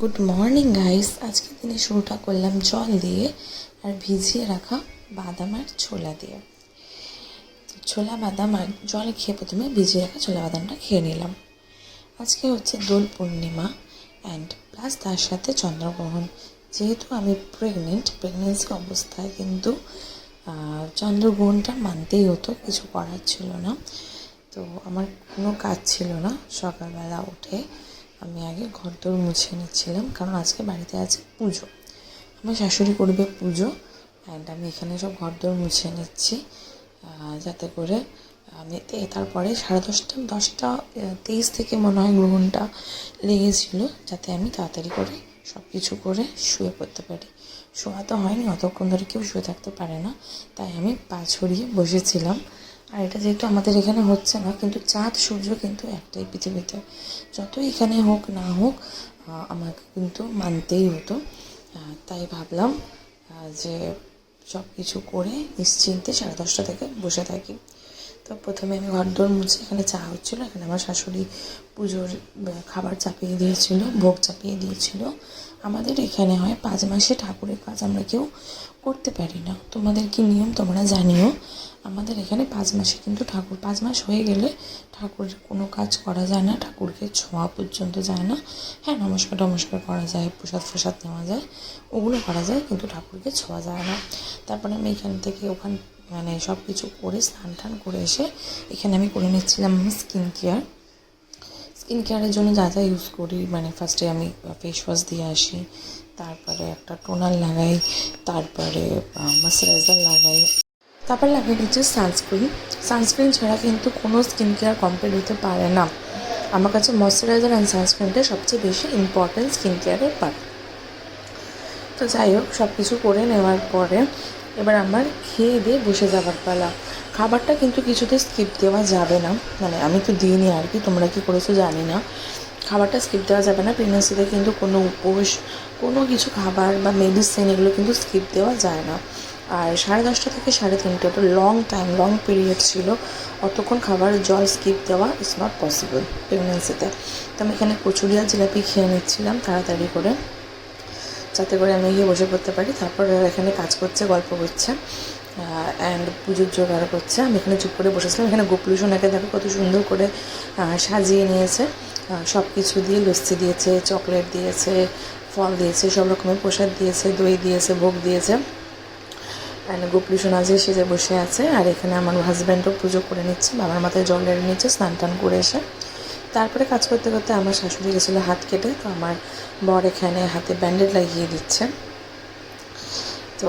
Good morning guys আজকে দিনে শুরুটা করলাম জল দিয়ে আর ভিজিয়ে রাখা বাদাম আর ছোলা দিয়ে। ছোলা, বাদাম আর জল খেয়ে প্রথমে ভিজিয়ে রাখা ছোলা, বাদামটা খেয়ে নিলাম। আজকে হচ্ছে দোল পূর্ণিমা অ্যান্ড প্লাস তার সাথে চন্দ্রগ্রহণ। যেহেতু আমি প্রেগনেন্ট প্রেগনেন্সি অবস্থায় কিন্তু চন্দ্রগ্রহণটা মানতেই হতো, কিছু করার ছিল না। তো আমার কোনো কাজ ছিল না সকালবেলা উঠে। আমি আগে ঘরদোর মুছে নিচ্ছিলাম, কারণ আজকে বাড়িতে আছে পুজো। আমার শাশুড়ি করবে পুজো অ্যান্ড আমি এখানে সব ঘরদোর মুছে নিচ্ছি যাতে করে আমি তারপরে সাড়ে দশটা দশটা তেইশ থেকে মনে হয় গ্রহণটা লেগেছিল, যাতে আমি তাড়াতাড়ি করে সব কিছু করে শুয়ে পড়তে পারি। শোয়া তো হয়নি, অতক্ষণ ধরে কেউ শুয়ে থাকতে পারে না, তাই আমি পা ছড়িয়ে বসেছিলাম। আর এটা যেহেতু আমাদের এখানে হচ্ছে না, কিন্তু চাঁদ, সূর্য কিন্তু একটাই পৃথিবীতে। যতই এখানে হোক না হোক আমাকে কিন্তু মানতেই হতো। তাই ভাবলাম যে সব কিছু করে নিশ্চিন্তে সাড়ে দশটা থেকে বসে থাকি। তো প্রথমে আমি ঘর দোর মুছে এখানে চা হচ্ছিল, এখানে আমার শাশুড়ি পুজোর খাবার চাপিয়ে দিয়েছিল, ভোগ চাপিয়ে দিয়েছিল। আমাদের এখানে হয় পাঁচ মাসে ঠাকুরের কাজ আমরা কেউ করতে পারি না। তোমাদের কি নিয়ম? তোমরা জানিও। আমাদের এখানে পাঁচ মাসে কিন্তু ঠাকুর, পাঁচ মাস হয়ে গেলে ঠাকুরের কোনো কাজ করা যায় না, ঠাকুরকে ছোঁয়া পর্যন্ত যায় না। হ্যাঁ নমস্কার, টমস্কার করা যায়, প্রসাদ ফ্রসাদ নেওয়া যায়, ওগুলো করা যায় কিন্তু ঠাকুরকে ছোঁয়া যায় না। তারপরে আমি এখান থেকে ওখান মানে সব কিছু করে স্নান টান করে এসে এখানে আমি করে নিচ্ছিলাম স্কিন কেয়ার স্কিন কেয়ারের জন্য যা যা ইউজ করি মানে ফার্স্টে আমি ফেস ওয়াশ দিয়ে আসি, তারপরে একটা টোনার লাগাই, তারপরে ময়শ্চারাইজার লাগাই। তারপর লাগিয়ে দিচ্ছি সানস্ক্রিন সানস্ক্রিন ছাড়া কিন্তু কোনো স্কিন কেয়ার কমপ্লিট হতে পারে না। আমার কাছে ময়শ্চারাইজার অ্যান্ড সানস্ক্রিনটা সবচেয়ে বেশি ইম্পর্টেন্ট স্কিন কেয়ারের পার্ট তো যাই হোক সব কিছু করে নেওয়ার পরে এবার আমার খেয়ে দিয়ে বসে যাবার পালা। খাবারটা কিন্তু কিছুতে স্কিপ দেওয়া যাবে না। মানে আমি তো দিইনি আর কি, তোমরা কি করেছ জানি না। খাবারটা স্কিপ দেওয়া যাবে না প্রেগনেন্সিতে কিন্তু কোনো উপোস কোনো কিছু খাবার বা মেডিসিন এগুলো কিন্তু স্কিপ দেওয়া যায় না। আর সাড়ে দশটা থেকে সাড়ে তিনটে ওটা লং টাইম লং পিরিয়ড ছিল। অতক্ষণ খাবার জল স্কিপ দেওয়া ইজ নট পসিবল প্রেগনেন্সিতে তো আমি এখানে কচুরি আর জিলাপি খেয়ে নিচ্ছিলাম তাড়াতাড়ি করে, যাতে করে আমি গিয়ে বসে পড়তে পারি। তারপর এখানে কাজ করছে, গল্প করছে অ্যান্ড পুজোর জোগাড় করছে। আমি এখানে চুপ করে বসেছিলাম। এখানে গোপুলুষণাকে দেখো কত সুন্দর করে সাজিয়ে নিয়েছে। সব কিছু দিয়ে লস্যি দিয়েছে, চকলেট দিয়েছে, ফল দিয়েছে, সব রকমের প্রসাদ দিয়েছে, দই দিয়েছে, ভোগ দিয়েছে। অ্যান্ড গোপুলুষণ আজকে সেজে বসে আছে, আর এখানে আমার হাজব্যান্ডও পুজো করে নিচ্ছে, বাবার মাথায় জল ঢেলে নিচ্ছে, স্নান টান করে এসে। তারপরে কাজ করতে করতে আমার শাশুড়ি গেছিল হাত কেটে, তো আমার বর এখানে হাতে ব্যান্ডেড লাগিয়ে দিচ্ছে। তো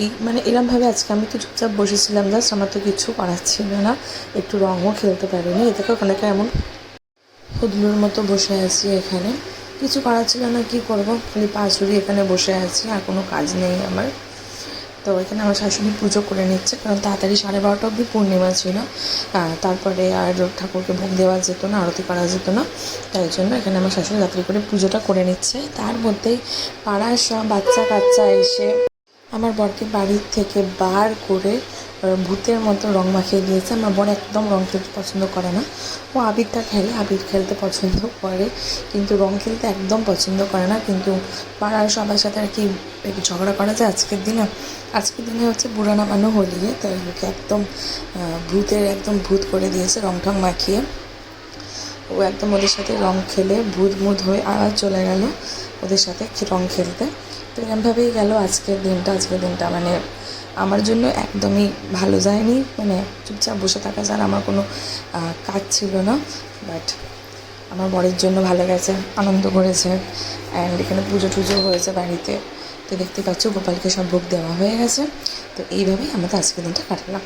এই মানে এরমভাবে আজকে আমি তো চুপচাপ বসেছিলাম, জাস্ট আমার তো কিছু করার ছিল না, একটু রঙও খেলতে পারিনি এ থেকে ওখানে এমন হুদলুর মতো বসে আছি এখানে। কিছু করার ছিল না, কি করব? খালি পা ছড়িয়ে এখানে বসে আছি, আর কোনো কাজ নেই আমার। তো এখানে আমার শাশুড়ি পুজো করে নিচ্ছে, কারণ তাড়াতাড়ি সাড়ে বারোটা অবধি পূর্ণিমা ছিল। তারপরে আর ঠাকুরকে ভোগ দেওয়া যেত না, আরতি করা যেত না, তাই জন্য এখানে আমার শাশুড়ি রাত্রি করে পুজোটা করে নিচ্ছে। তার মধ্যেই পাড়ার সব বাচ্চা কাচ্চা এসে আমার বরকে বাড়ির থেকে বার করে ভূতের মতো রং মাখিয়ে দিয়েছে। আমার বর একদম রং খেলতে পছন্দ করে না। ও আবিরটা খেলে, আবির খেলতে পছন্দ করে, কিন্তু রং খেলতে একদম পছন্দ করে না। কিন্তু পাড়ার সবার সাথে আর কি ঝগড়া করা যায় আজকের দিনে? আজকের দিনে হচ্ছে বুড়া নামানো হোলিয়ে তাই ওকে একদম ভূতের একদম ভূত করে দিয়েছে রং ঠং মাখিয়ে। ও একদম ওদের সাথে রং খেলে, ভূত মুদ হয়ে আবার চলে গেল ওদের সাথে রং খেলতে। তো এরমভাবেই গেল আজকের দিনটা। আজকের দিনটা মানে আমার জন্য একদমই ভালো যায়নি। মানে চুপচাপ বসে থাকা ছাড়া আমার কোনো কাজ ছিল না। বাট আমার বরের জন্য ভালো গেছে, আনন্দ করেছে। অ্যান্ড এখানে পুজো টুজো হয়েছে বাড়িতে। তো দেখতে পাচ্ছ গোপালকে সব ভোগ দেওয়া হয়ে গেছে। তো এইভাবেই আমাদের আজকের দিনটা কাটালাম।